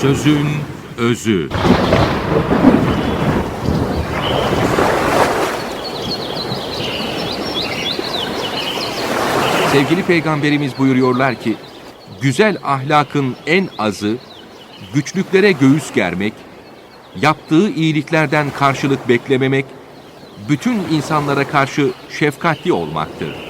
Sözün özü. Sevgili peygamberimiz buyuruyorlar ki, güzel ahlakın en azı, güçlüklere göğüs germek, yaptığı iyiliklerden karşılık beklememek, bütün insanlara karşı şefkatli olmaktır.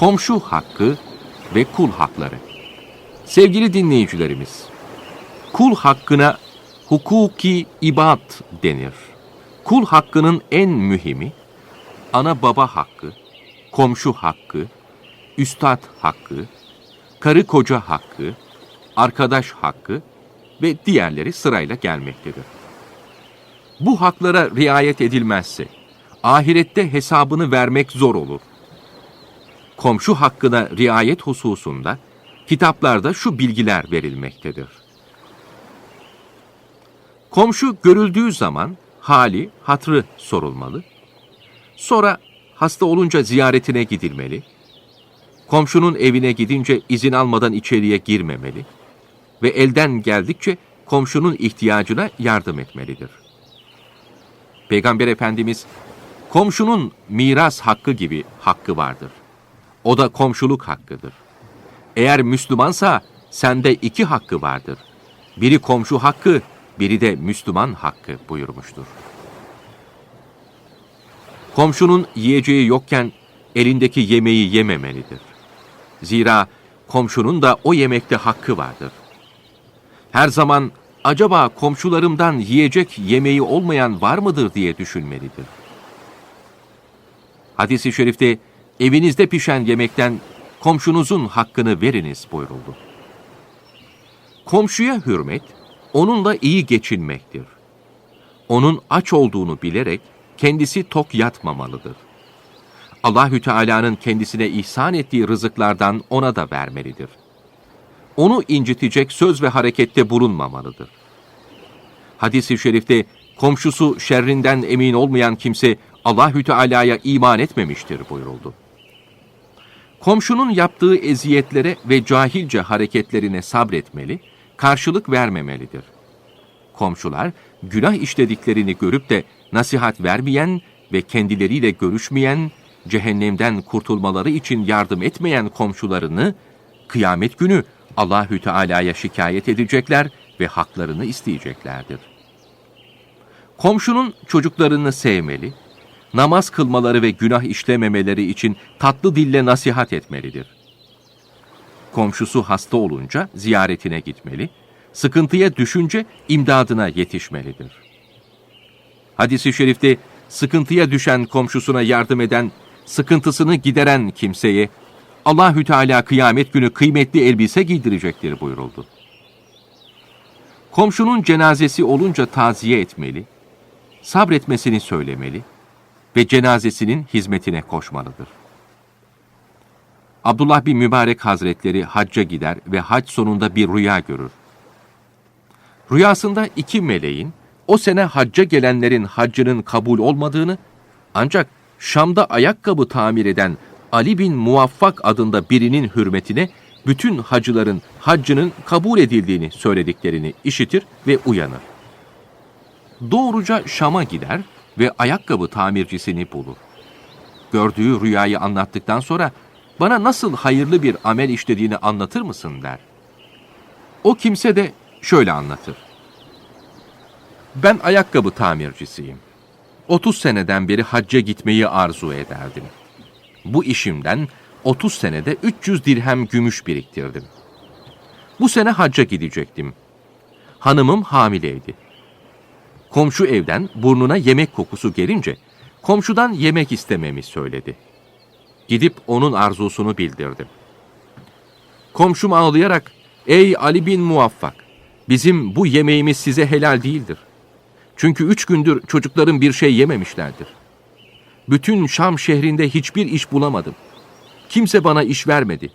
komşu hakkı ve kul hakları. Sevgili dinleyicilerimiz, kul hakkına hukuki ibad denir. Kul hakkının en mühimi ana baba hakkı, komşu hakkı, üstad hakkı, karı koca hakkı, arkadaş hakkı ve diğerleri sırayla gelmektedir. Bu haklara riayet edilmezse ahirette hesabını vermek zor olur. Komşu hakkına riayet hususunda kitaplarda şu bilgiler verilmektedir. Komşu görüldüğü zaman hali, hatrı sorulmalı. Sonra hasta olunca ziyaretine gidilmeli. Komşunun evine gidince izin almadan içeriye girmemeli ve elden geldikçe komşunun ihtiyacına yardım etmelidir. Peygamber Efendimiz Komşunun miras hakkı gibi hakkı vardır. O da komşuluk hakkıdır. Eğer Müslümansa sende iki hakkı vardır. Biri komşu hakkı, biri de Müslüman hakkı buyurmuştur. Komşunun yiyeceği yokken elindeki yemeği yememelidir. Zira komşunun da o yemekte hakkı vardır. Her zaman acaba komşularımdan yiyecek yemeği olmayan var mıdır diye düşünmelidir. Hadis-i şerifte evinizde pişen yemekten komşunuzun hakkını veriniz buyuruldu. Komşuya hürmet, onunla iyi geçinmektir. Onun aç olduğunu bilerek kendisi tok yatmamalıdır. Allahü Teala'nın kendisine ihsan ettiği rızıklardan ona da vermelidir. Onu incitecek söz ve harekette bulunmamalıdır. Hadis-i şerifte komşusu şerrinden emin olmayan kimse Allahü Teala'ya iman etmemiştir buyuruldu. Komşunun yaptığı eziyetlere ve cahilce hareketlerine sabretmeli, karşılık vermemelidir. Komşular günah işlediklerini görüp de nasihat vermeyen ve kendileriyle görüşmeyen, cehennemden kurtulmaları için yardım etmeyen komşularını kıyamet günü Allahü Teala'ya şikayet edecekler ve haklarını isteyeceklerdir. Komşunun çocuklarını sevmeli, namaz kılmaları ve günah işlememeleri için tatlı dille nasihat etmelidir. Komşusu hasta olunca ziyaretine gitmeli, sıkıntıya düşünce imdadına yetişmelidir. Hadis-i şerifte sıkıntıya düşen komşusuna yardım eden, sıkıntısını gideren kimseye Allahü Teala kıyamet günü kıymetli elbise giydirecektir buyuruldu. Komşunun cenazesi olunca taziye etmeli, sabretmesini söylemeli, ve cenazesinin hizmetine koşmalıdır. Abdullah bin Mübarek Hazretleri hacca gider ve hac sonunda bir rüya görür. Rüyasında iki meleğin o sene hacca gelenlerin haccının kabul olmadığını ancak Şam'da ayakkabı tamir eden Ali bin Muvaffak adında birinin hürmetine bütün hacıların haccının kabul edildiğini söylediklerini işitir ve uyanır. Doğruca Şam'a gider ve ayakkabı tamircisini bulur. Gördüğü rüyayı anlattıktan sonra bana nasıl hayırlı bir amel işlediğini anlatır mısın der. O kimse de şöyle anlatır. Ben ayakkabı tamircisiyim. 30 seneden beri hacca gitmeyi arzu ederdim. Bu işimden 30 senede 300 dirhem gümüş biriktirdim. Bu sene hacca gidecektim. Hanımım hamileydi. Komşu evden burnuna yemek kokusu gelince komşudan yemek istememi söyledi. Gidip onun arzusunu bildirdim. Komşum ağlayarak, ''Ey Ali bin Muvaffak, bizim bu yemeğimiz size helal değildir. Çünkü üç gündür çocukların bir şey yememişlerdir. Bütün Şam şehrinde hiçbir iş bulamadım. Kimse bana iş vermedi.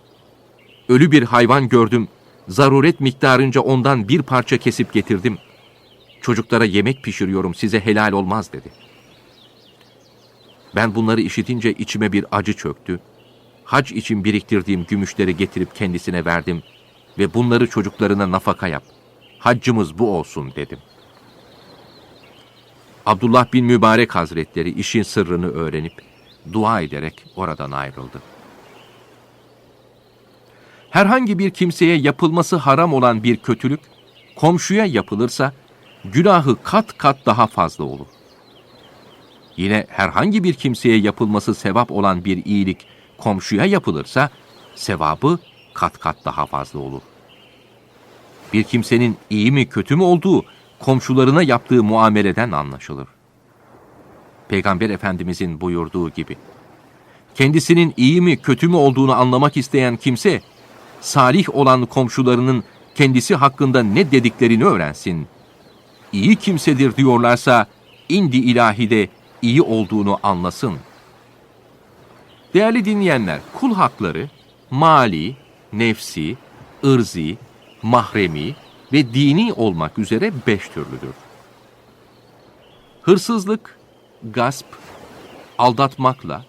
Ölü bir hayvan gördüm, zaruret miktarınca ondan bir parça kesip getirdim. Çocuklara yemek pişiriyorum, size helal olmaz.'' dedi. Ben bunları işitince içime bir acı çöktü. Hac için biriktirdiğim gümüşleri getirip kendisine verdim ve bunları çocuklarına nafaka yap. Haccımız bu olsun dedim. Abdullah bin Mübarek Hazretleri işin sırrını öğrenip dua ederek oradan ayrıldı. Herhangi bir kimseye yapılması haram olan bir kötülük, komşuya yapılırsa günahı kat kat daha fazla olur. Yine herhangi bir kimseye yapılması sevap olan bir iyilik komşuya yapılırsa sevabı kat kat daha fazla olur. Bir kimsenin iyi mi kötü mü olduğu komşularına yaptığı muameleden anlaşılır. Peygamber Efendimizin buyurduğu gibi, kendisinin iyi mi kötü mü olduğunu anlamak isteyen kimse, salih olan komşularının kendisi hakkında ne dediklerini öğrensin. İyi kimsedir diyorlarsa, indi ilahide iyi olduğunu anlasın. Değerli dinleyenler, kul hakları mali, nefsi, ırzi, mahremi ve dini olmak üzere beş türlüdür. Hırsızlık, gasp, aldatmakla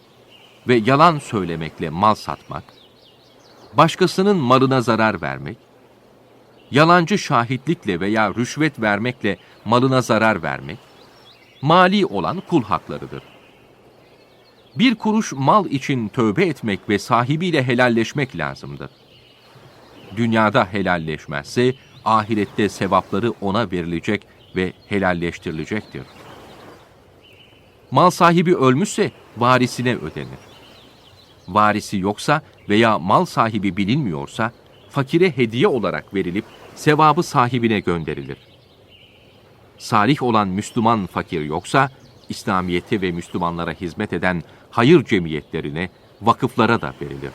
ve yalan söylemekle mal satmak, başkasının malına zarar vermek, yalancı şahitlikle veya rüşvet vermekle malına zarar vermek, mali olan kul haklarıdır. Bir kuruş mal için tövbe etmek ve sahibiyle helalleşmek lazımdır. Dünyada helalleşmezse ahirette sevapları ona verilecek ve helalleştirilecektir. Mal sahibi ölmüşse varisine ödenir. Varisi yoksa veya mal sahibi bilinmiyorsa fakire hediye olarak verilip sevabı sahibine gönderilir salih olan Müslüman fakir yoksa, İslamiyete ve Müslümanlara hizmet eden hayır cemiyetlerine, vakıflara da verilir.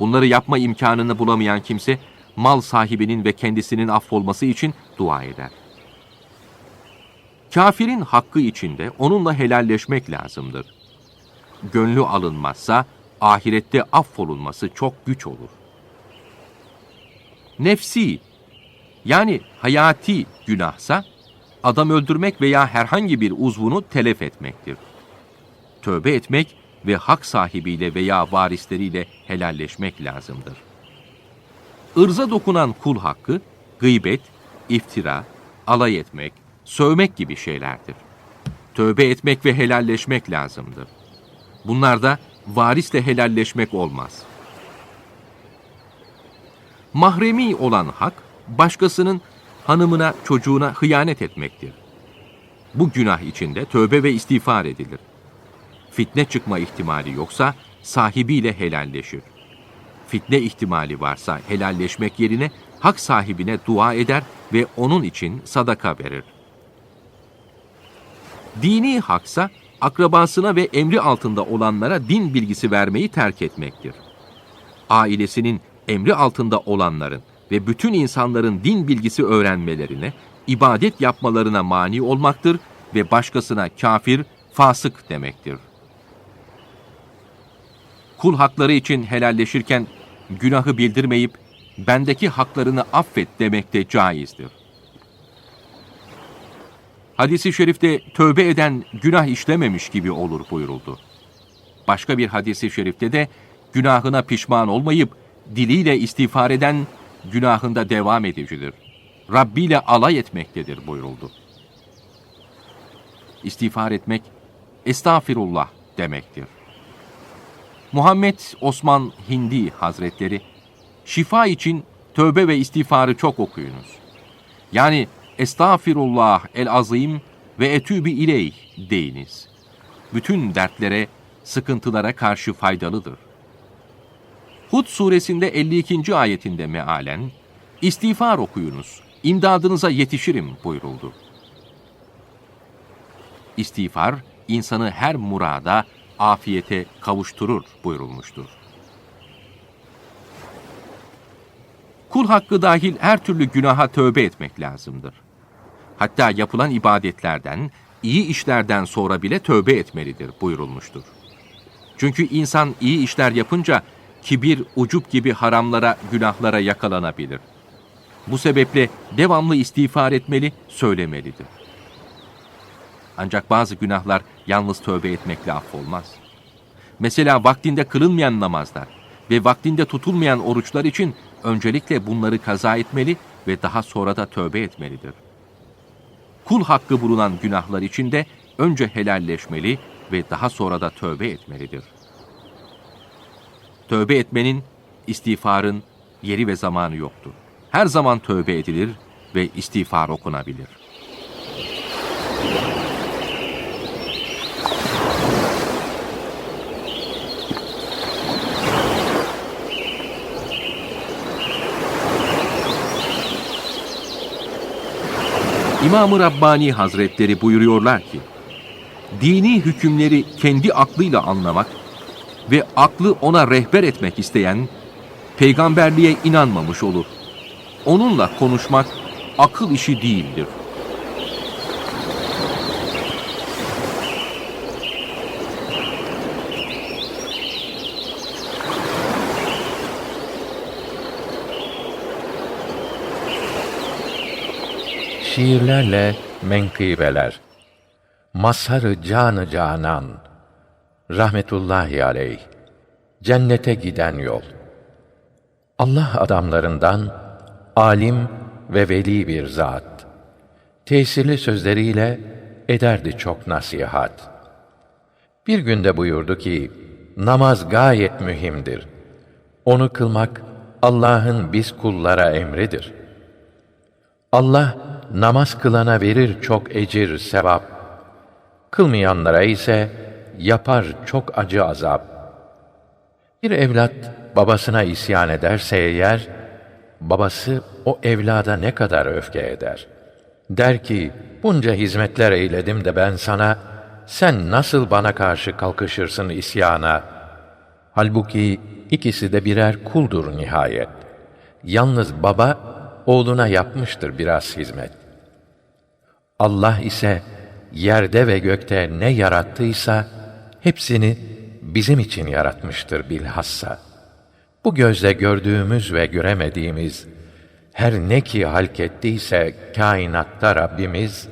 Bunları yapma imkanını bulamayan kimse, mal sahibinin ve kendisinin affolması için dua eder. Kafirin hakkı içinde onunla helalleşmek lazımdır. Gönlü alınmazsa, ahirette affolunması çok güç olur. Nefsi, yani hayati günahsa, adam öldürmek veya herhangi bir uzvunu telef etmektir. Tövbe etmek ve hak sahibiyle veya varisleriyle helalleşmek lazımdır. Irza dokunan kul hakkı, gıybet, iftira, alay etmek, sövmek gibi şeylerdir. Tövbe etmek ve helalleşmek lazımdır. Bunlarda varisle helalleşmek olmaz. Mahremi olan hak, başkasının hanımına, çocuğuna hıyanet etmektir. Bu günah içinde tövbe ve istiğfar edilir. Fitne çıkma ihtimali yoksa sahibiyle helalleşir. Fitne ihtimali varsa helalleşmek yerine hak sahibine dua eder ve onun için sadaka verir. Dini haksa akrabasına ve emri altında olanlara din bilgisi vermeyi terk etmektir. Ailesinin emri altında olanların ve bütün insanların din bilgisi öğrenmelerine, ibadet yapmalarına mani olmaktır ve başkasına kafir, fasık demektir. Kul hakları için helalleşirken günahı bildirmeyip bendeki haklarını affet demek de caizdir. Hadisi şerifte tövbe eden günah işlememiş gibi olur buyuruldu. Başka bir hadisi şerifte de günahına pişman olmayıp diliyle istiğfar eden günahında devam edicidir. Rabbi ile alay etmektedir buyuruldu. İstiğfar etmek, estağfirullah demektir. Muhammed Osman Hindi Hazretleri, şifa için tövbe ve istiğfarı çok okuyunuz. Yani estağfirullah el azim ve etübü ileyh deyiniz. Bütün dertlere, sıkıntılara karşı faydalıdır. Hud suresinde 52. ayetinde mealen, istiğfar okuyunuz, imdadınıza yetişirim buyuruldu. İstiğfar, insanı her murada, afiyete kavuşturur buyurulmuştur. Kul hakkı dahil her türlü günaha tövbe etmek lazımdır. Hatta yapılan ibadetlerden, iyi işlerden sonra bile tövbe etmelidir buyurulmuştur. Çünkü insan iyi işler yapınca kibir, ucup gibi haramlara, günahlara yakalanabilir. Bu sebeple devamlı istiğfar etmeli, söylemelidir. Ancak bazı günahlar yalnız tövbe etmekle affolmaz. Mesela vaktinde kılınmayan namazlar ve vaktinde tutulmayan oruçlar için öncelikle bunları kaza etmeli ve daha sonra da tövbe etmelidir. Kul hakkı bulunan günahlar için de önce helalleşmeli ve daha sonra da tövbe etmelidir. Tövbe etmenin, istiğfarın yeri ve zamanı yoktur. Her zaman tövbe edilir ve istiğfar okunabilir. İmam-ı Rabbani Hazretleri buyuruyorlar ki, dini hükümleri kendi aklıyla anlamak ve aklı ona rehber etmek isteyen, peygamberliğe inanmamış olur. Onunla konuşmak akıl işi değildir. Şiirlerle menkıbeler Mazharı canı canan Rahmetullahi aleyh Cennete giden yol Allah adamlarından alim ve veli bir zat. Tesirli sözleriyle ederdi çok nasihat. Bir günde buyurdu ki, namaz gayet mühimdir. Onu kılmak Allah'ın biz kullara emridir. Allah namaz kılana verir çok ecir, sevap. Kılmayanlara ise yapar çok acı azap. Bir evlat babasına isyan ederse eğer, babası o evlada ne kadar öfke eder. Der ki, bunca hizmetler eyledim de ben sana, sen nasıl bana karşı kalkışırsın isyana? Halbuki ikisi de birer kuldur nihayet. Yalnız baba, oğluna yapmıştır biraz hizmet. Allah ise yerde ve gökte ne yarattıysa hepsini bizim için yaratmıştır bilhassa. Bu gözle gördüğümüz ve göremediğimiz her ne ki halk ettiyse kainatta Rabbimiz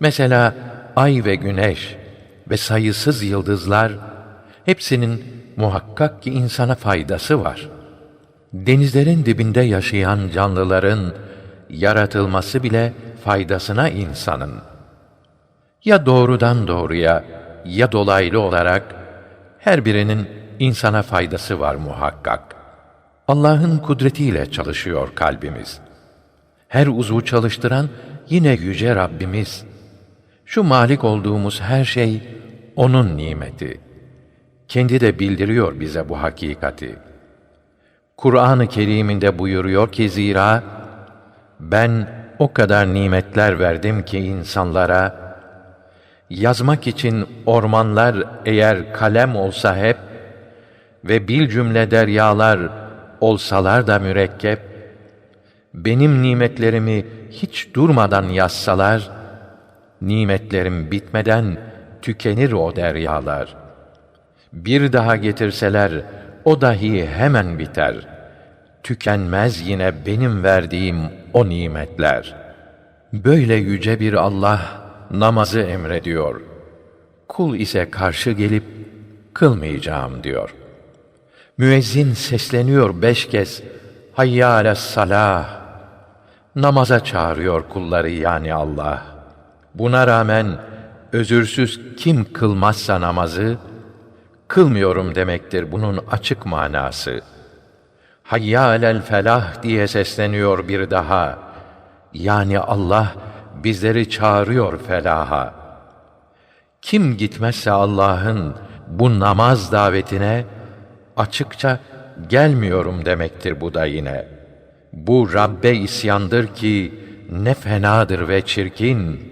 mesela ay ve güneş ve sayısız yıldızlar hepsinin muhakkak ki insana faydası var. Denizlerin dibinde yaşayan canlıların yaratılması bile faydasına insanın. Ya doğrudan doğruya ya dolaylı olarak her birinin insana faydası var muhakkak. Allah'ın kudretiyle çalışıyor kalbimiz. Her uzvu çalıştıran yine yüce Rabbimiz. Şu malik olduğumuz her şey onun nimeti. Kendi de bildiriyor bize bu hakikati. Kur'an-ı Kerim'inde buyuruyor ki zira ben o kadar nimetler verdim ki insanlara yazmak için ormanlar eğer kalem olsa hep ve bil cümle deryalar olsalar da mürekkep benim nimetlerimi hiç durmadan yazsalar nimetlerim bitmeden tükenir o deryalar. Bir daha getirseler o dahi hemen biter. Tükenmez yine benim verdiğim o nimetler. Böyle yüce bir Allah namazı emrediyor kul ise karşı gelip kılmayacağım diyor müezzin sesleniyor beş kez hayya salah namaza çağırıyor kulları yani Allah buna rağmen özürsüz kim kılmazsa namazı kılmıyorum demektir bunun açık manası. Hayya alel felah diye sesleniyor bir daha. Yani Allah bizleri çağırıyor felaha. Kim gitmezse Allah'ın bu namaz davetine açıkça gelmiyorum demektir bu da yine. Bu Rabbe isyandır ki ne fenadır ve çirkin.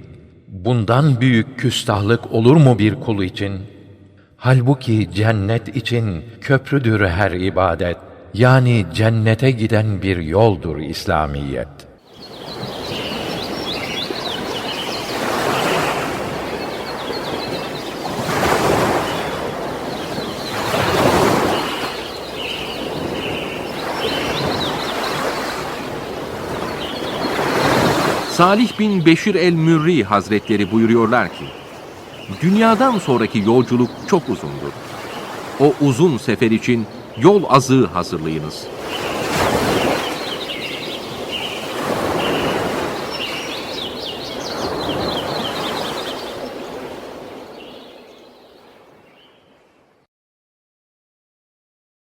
bundan büyük küstahlık olur mu bir kul için? Halbuki cennet için köprüdür her ibadet. Yani cennete giden bir yoldur İslamiyet. Salih bin Beşir el-Mürri Hazretleri buyuruyorlar ki, Dünyadan sonraki yolculuk çok uzundur. O uzun sefer için yol azığı hazırlayınız.